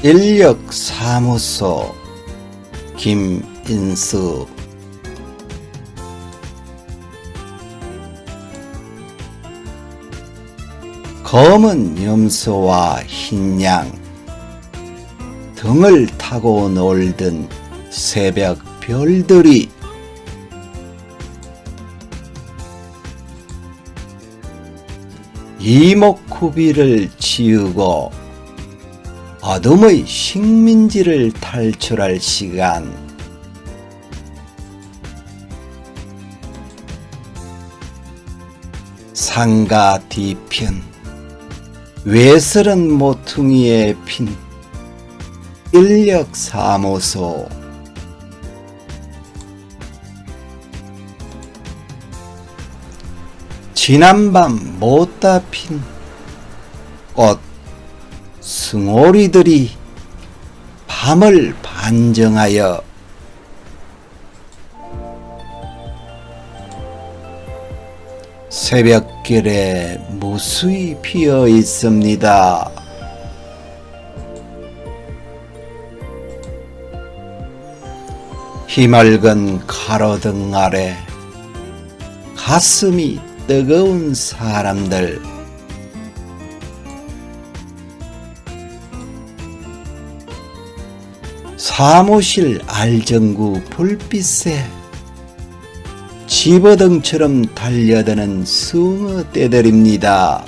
인력사무소 김인수. 검은 염소와 흰양 등을 타고 놀던 새벽 별들이 이목구비를 지우고 어둠의 식민지를 탈출할 시간. 상가 뒤편 외스런 모퉁이에 핀 인력사무소. 지난밤 못다 핀꽃 승오리들이 밤을 반정하여 새벽길에 무수히 피어 있습니다. 희맑은 가로등 아래 가슴이 뜨거운 사람들 사무실 알전구 불빛에 집어등처럼 달려드는 숭어 떼들입니다.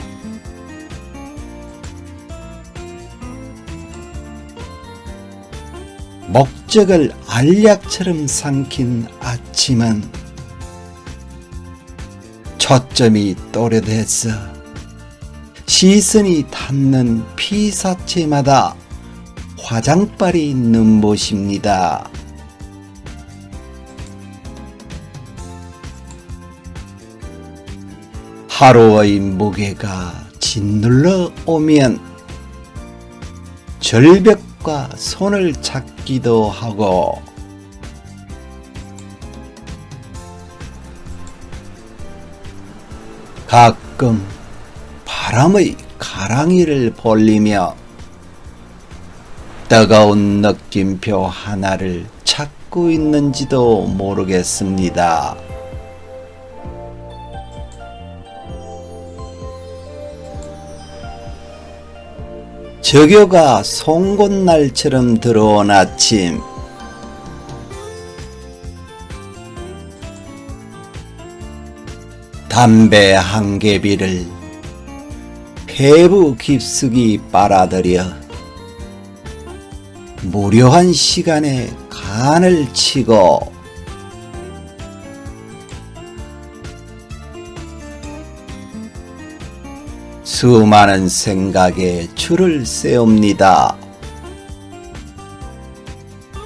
목적을 알약처럼 삼킨 아침은 초점이 또렷해서 시선이 닿는 피사체마다 화장빨이 눈부십니다. 하루의 무게가 짓눌러 오면 절벽과 손을 잡기도 하고 가끔 바람의 가랑이를 벌리며 뜨거운 느낌표 하나를 찾고 있는지도 모르겠습니다. 저교가 송곳날처럼 들어온 아침 담배 한 개비를 폐부 깊숙이 빨아들여 무료한 시간에 간을 치고 수많은 생각에 줄을 세웁니다.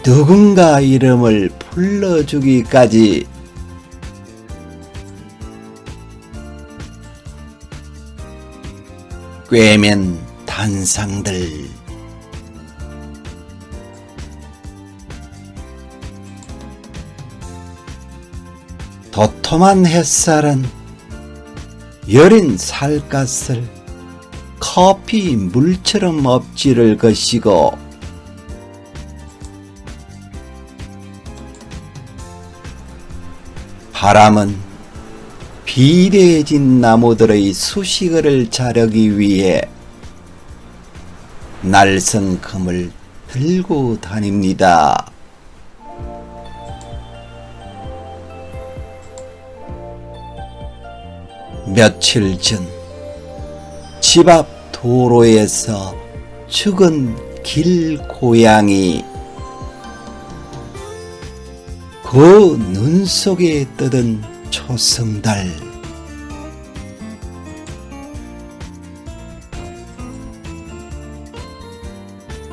누군가 이름을 불러주기까지 꿰맨 단상들 도톰한 햇살은 여린 살갗을 커피 물처럼 엎지를 것이고 바람은 비대해진 나무들의 수식어를 자르기 위해 날선 금을 들고 다닙니다. 며칠 전 집 앞 도로에서 죽은 길 고양이 그 눈 속에 떠든 초승달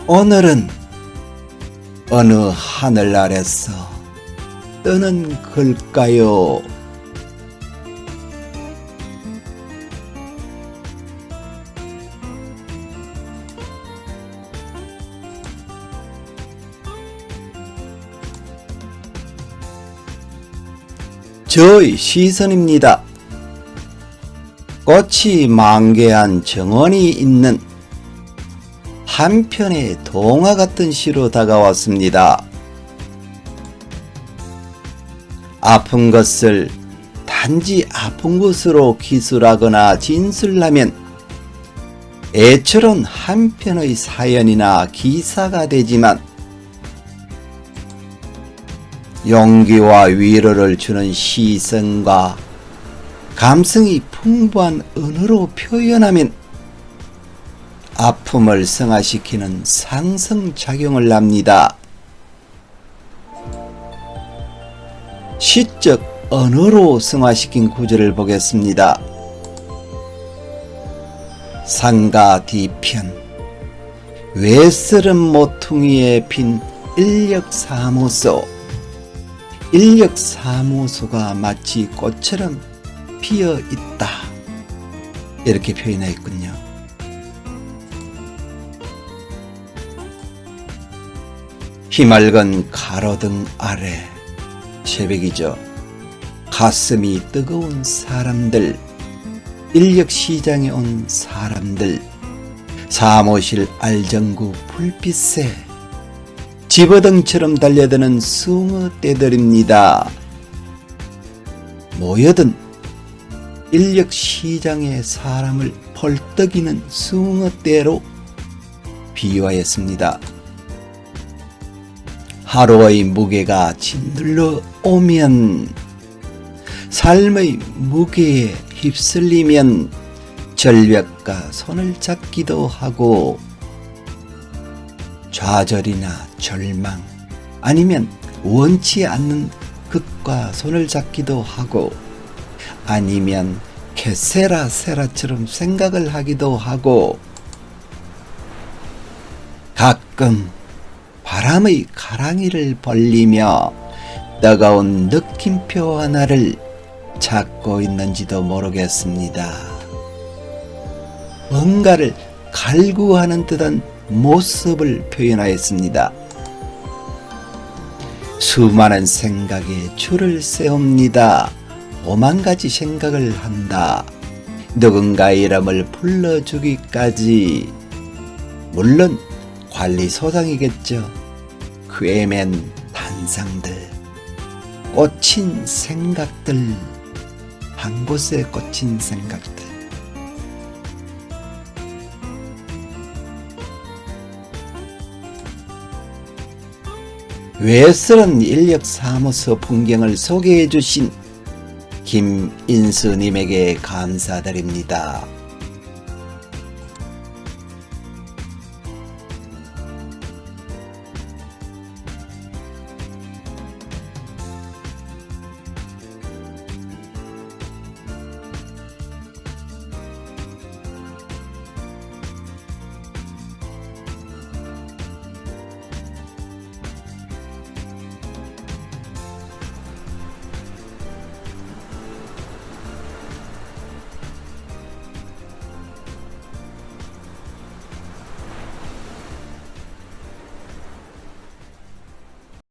오늘은 어느 하늘 아래서 뜨는 걸까요? 저의 시선입니다. 꽃이 만개한 정원이 있는 한편의 동화 같은 시로 다가왔습니다. 아픈 것을 단지 아픈 것으로 기술하거나 진술하면 애처로운 한편의 사연이나 기사가 되지만 용기와 위로를 주는 시선과 감성이 풍부한 언어로 표현하면 아픔을 승화시키는 상승작용을 합니다. 시적 언어로 승화시킨 구절을 보겠습니다. 상가 뒤편 외스름 모퉁이에 핀 인력 사무소 인력 사무소가 마치 꽃처럼 피어 있다. 이렇게 표현하였군요. 희맑은 가로등 아래 새벽이죠. 가슴이 뜨거운 사람들, 인력 시장에 온 사람들, 사무실 알전구 불빛에 집어등처럼 달려드는 숭어떼들입니다. 모여든 인력 시장의 사람을 펄떡이는 숭어떼로 비유하였습니다. 하루의 무게가 짓눌러 오면 삶의 무게에 휩쓸리면 절벽과 손을 잡기도 하고 좌절이나 절망 아니면 원치 않는 극과 손을 잡기도 하고 아니면 개세라 세라처럼 생각을 하기도 하고 가끔 바람의 가랑이를 벌리며 뜨거운 느낌표 하나를 찾고 있는지도 모르겠습니다. 뭔가를 갈구하는 듯한 모습을 표현하였습니다. 수많은 생각에 줄을 세웁니다. 오만 가지 생각을 한다. 누군가 이름을 불러주기까지. 물론 관리 소장이겠죠. 괴맨 단상들, 꽂힌 생각들, 한 곳에 꽂힌 생각들. 외스런 인력사무소 풍경을 소개해 주신 김인수님에게 감사드립니다.